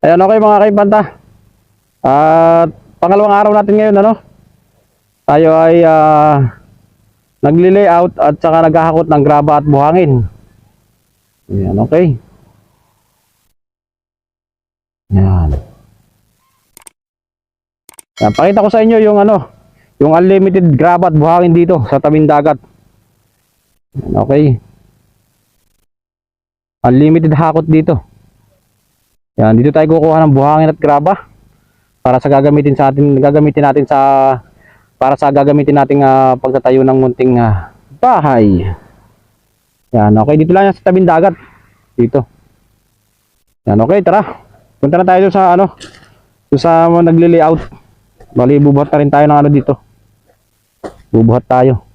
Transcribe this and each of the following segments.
Ayan okay mga kaibanta. At pangalawang araw natin ngayon ano. Tayo ay ah, nagli-layout at saka naghahakot ng graba at buhangin. Ayan okay. Ayan. Ayan, pakita ko sa inyo yung ano, yung unlimited graba at buhangin dito sa tabing dagat. Ayan, okay. Unlimited hakot dito. Yan, dito tayo kukuha ng buhangin at graba para sa gagamitin sa atin, gagamitin natin sa para sa gagamitin nating ah, pagtatayo ng munting ah, bahay. Yan, okay, dito lang yan sa tabing dagat. Dito. Yan, okay, tara. Punta na tayo sa ano, sa mga nagli-layout. Bali, bubuhat na rin tayo ng ano dito. Bubuhat tayo.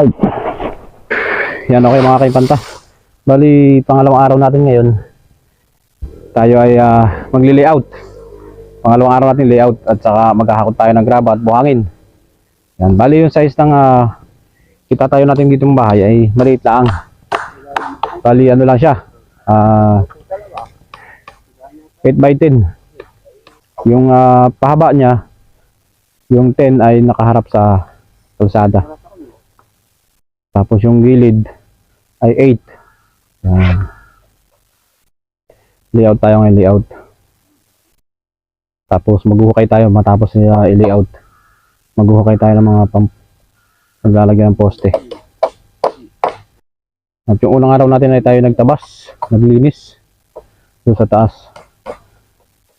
Alright. Yan okay mga kaipanta. Bali, pangalawang araw natin ngayon. Tayo ay ah, magli-layout. Pangalawang araw natin layout at saka maghahakot tayo ng graba at buhangin. Yan, bali yung size ng ah, kita tayo natin dito ng bahay ay maliit lang. Bali ano lang siya. Ah 8 by 10. Yung ah, pahaba niya, yung 10 ay nakaharap sa kalsada. Tapos yung gilid ay 8. Yan. Layout tayo ngayon, layout. Tapos maghuhukay tayo matapos nila i-layout. Maghuhukay tayo ng mga pam maglalagay ng poste. At yung unang araw natin ay tayo nagtabas, naglinis doon sa taas.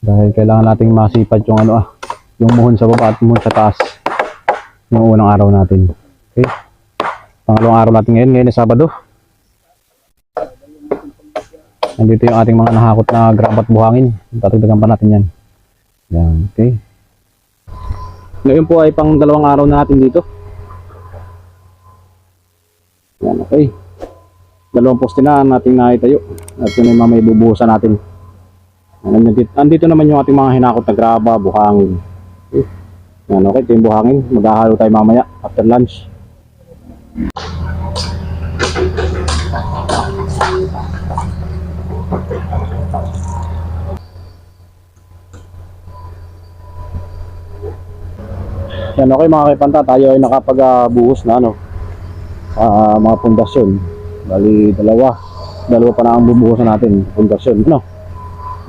Dahil kailangan nating masipad yung ano ah, yung muhon sa baba at muhon sa taas. Yung unang araw natin. Okay? Pangalawang araw natin ngayon, ngayon ay Sabado. Nandito yung ating mga nahakot na grabat buhangin. Tatagdagan pa natin yan. Yan, okay. Ngayon po ay pang dalawang araw na natin dito. Yan, okay. Dalawang poste na ang ating naitayo. At yun ay mamay bubuhusan natin. Nandito, andito naman yung ating mga hinakot na graba, buhangin. Okay. Yan, okay. Ito yung buhangin. Maghahalo tayo mamaya after lunch. Yan, okay mga kaipanta, tayo ay nakapag-buhos na ano, ah, mga pundasyon. Bali, dalawa. Dalawa pa na ang bubuhusan natin, pundasyon. Ano?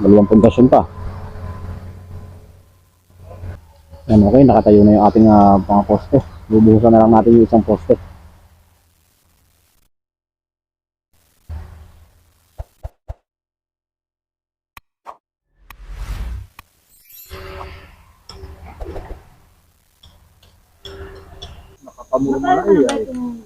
Dalawang pundasyon pa. Yan, okay, nakatayo na yung ating ah, mga poste. Bubuhusan na lang natin yung isang poste. Pamumula eh. ay.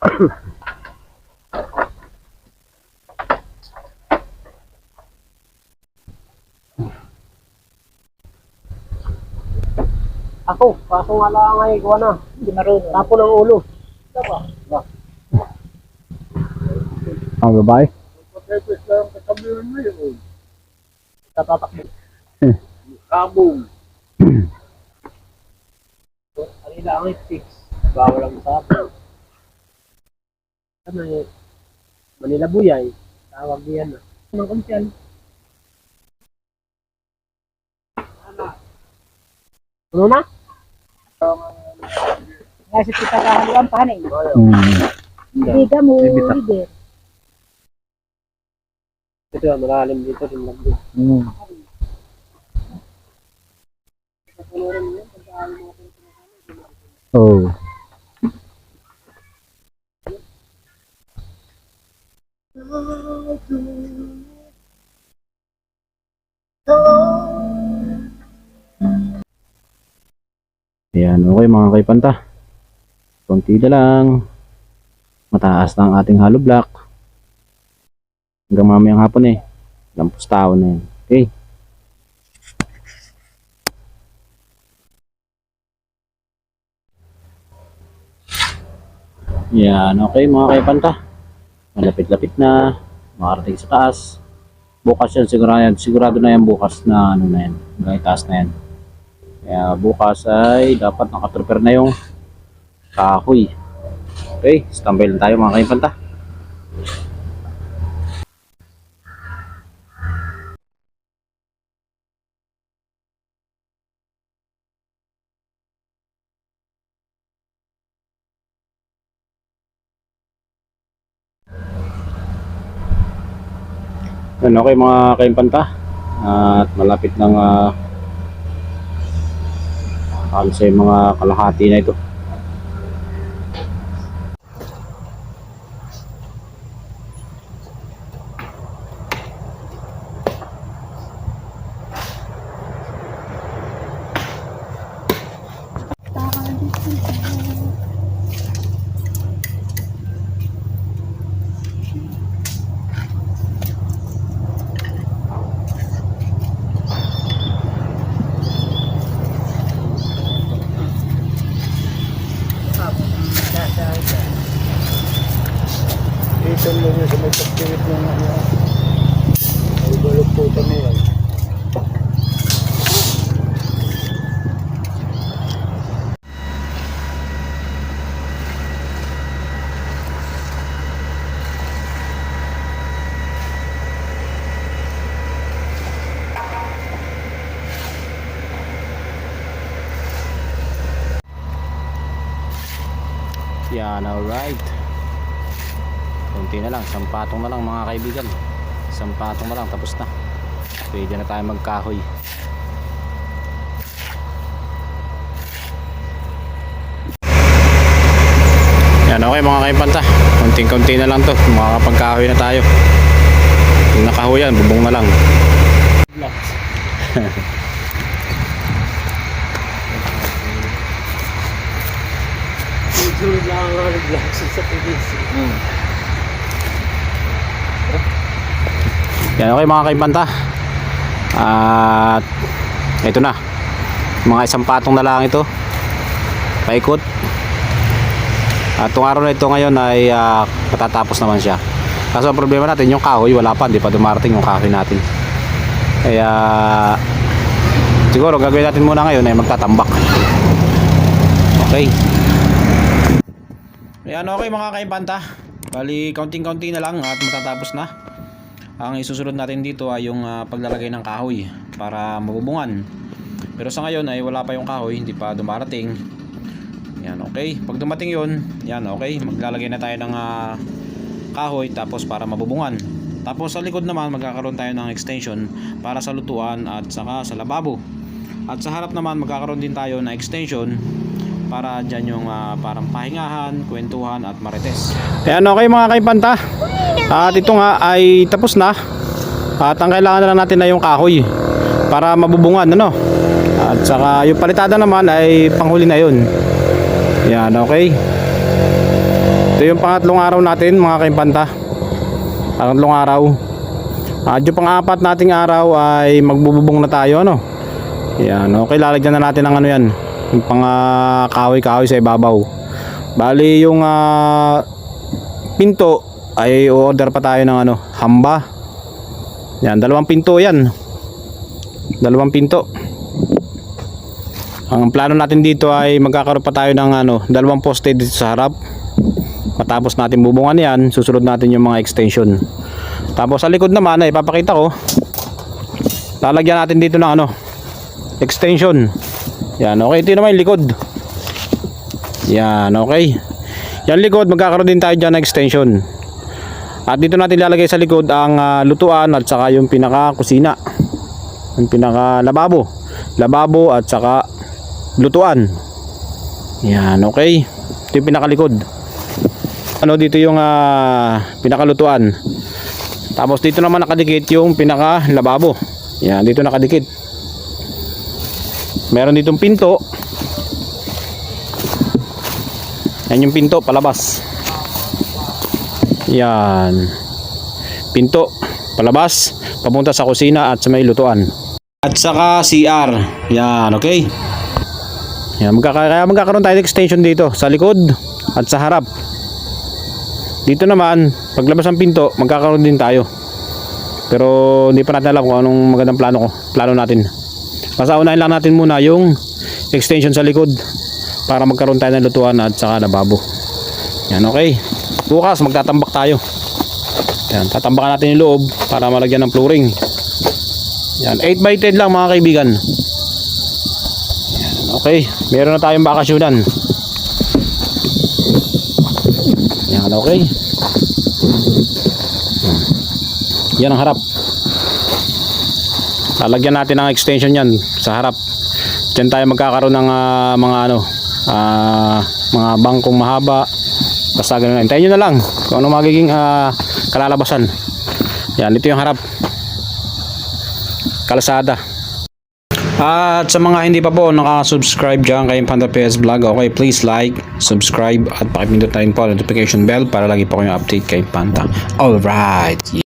Ako, kaso nga lang ay gawa na. Hindi marunong. Tapo ng ulo. Ang babae. Pagkakos lang katambiran mo yun. Tatatakbo. Kabong. Ang fix. Bawal ang sapo. Ano eh. Manila Buyay. Tawag diyan na. Anong kumpiyan? Ano na? Kasi kita kahaluan pa rin. Hmm. Hindi ka mo leader. Ito, malalim dito. Tingnan mo. Hmm. Oh. Ayan, okay mga kaipanta. Kunti na lang. Mataas na ang ating hollow block. Hanggang mamayang hapon eh. Lampos tao na yan. Okay. Yan, okay mga kaipanta. Malapit-lapit na. Makarating sa taas. Bukas yan, sigurado, yan. sigurado na yan bukas na ano na yan. Hanggang taas na yan. Kaya bukas ay dapat nakaprepare na yung kahoy. Okay, standby lang tayo mga kaipanta. Yan, okay mga kaimpanta. At malapit ng uh, halos mga kalahati na ito. Dito lang yun sa may pagkirit ng ano. Ay, balagputan na yan. Yan, alright. Kunti na lang, sampatong na lang mga kaibigan. Sampatong na lang, tapos na. Pwede na tayo magkahoy. Yan, okay mga kaipanta. Kunting-kunti na lang to. Makakapagkahoy na tayo. Yung nakahoyan, bubong na lang. Sunod lang ang mga vlogs sa PVC. Yan okay mga kaibanta. At ito na. Mga isang patong na lang ito. Paikot. At itong araw na ito ngayon ay ah, matatapos naman siya. Kaso ang problema natin yung kahoy wala pa, hindi pa dumarating yung kahoy natin. Kaya siguro gagawin natin muna ngayon ay magtatambak. Okay. Ayan okay mga kaibanta. Bali counting-counting na lang at matatapos na. Ang isusunod natin dito ay yung ah, paglalagay ng kahoy para mabubungan. Pero sa ngayon ay wala pa yung kahoy, hindi pa dumarating. Yan, okay. Pag dumating yun, yan, okay. Maglalagay na tayo ng ah, kahoy tapos para mabubungan. Tapos sa likod naman magkakaroon tayo ng extension para sa lutuan at saka sa lababo. At sa harap naman magkakaroon din tayo ng extension para dyan yung ah, parang pahingahan, kwentuhan at marites. Ayan okay mga kaipanta. At ito nga ay tapos na. At ang kailangan na lang natin ay yung kahoy para mabubungan ano. At saka yung palitada naman ay panghuli na yun. Yan okay. Ito yung pangatlong araw natin mga kaimpanta. Pangatlong araw. At yung pang-apat nating araw ay magbububong na tayo ano. Yan okay lalagyan na natin ng ano yan. Yung pang ah, kahoy-kahoy sa ibabaw. Bali yung ah, pinto ay order pa tayo ng ano, hamba. Yan, dalawang pinto yan. Dalawang pinto. Ang plano natin dito ay magkakaroon pa tayo ng ano, dalawang poste dito sa harap. Matapos natin bubungan yan, susunod natin yung mga extension. Tapos sa likod naman ay papakita ko. Lalagyan natin dito ng ano, extension. Yan, okay. Ito naman yung likod. Yan, okay. Yan likod, magkakaroon din tayo dyan ng extension. At dito natin lalagay sa likod ang ah, lutuan at saka yung pinaka kusina. Yung pinaka lababo. At saka lutuan. Yan, okay. Ito yung pinakalikod. Ano dito yung ah, pinakalutuan. Tapos dito naman nakadikit yung pinaka lababo. Yan, dito nakadikit. Meron ditong pinto. Yan yung pinto, palabas. Yan. Pinto, palabas, papunta sa kusina at sa may lutuan. At saka CR. Yan, okay? Yan, magkaka kaya magkakaroon tayo ng extension dito sa likod at sa harap. Dito naman, paglabas ng pinto, magkakaroon din tayo. Pero hindi pa natin alam kung anong magandang plano ko, plano natin. Basta unahin lang natin muna yung extension sa likod para magkaroon tayo ng lutuan at saka lababo. Yan, okay. Bukas magtatambak tayo. Yan, tatambakan natin yung loob para malagyan ng flooring. Yan, 8 by 10 lang mga kaibigan. Yan, okay. Meron na tayong bakasyonan. Yan, okay. Yan ang harap. Lalagyan natin ng extension yan sa harap. Diyan tayo magkakaroon ng ah, mga ano, ah, mga bangkong mahaba. Basta ganun. Hintayin nyo na lang kung ano magiging ah, kalalabasan. Yan, ito yung harap. Kalsada. At sa mga hindi pa po nakasubscribe dyan kay Panda PS Vlog, okay, please like, subscribe at pakipindot na rin po notification bell para lagi po kayong update kay Panda. Alright.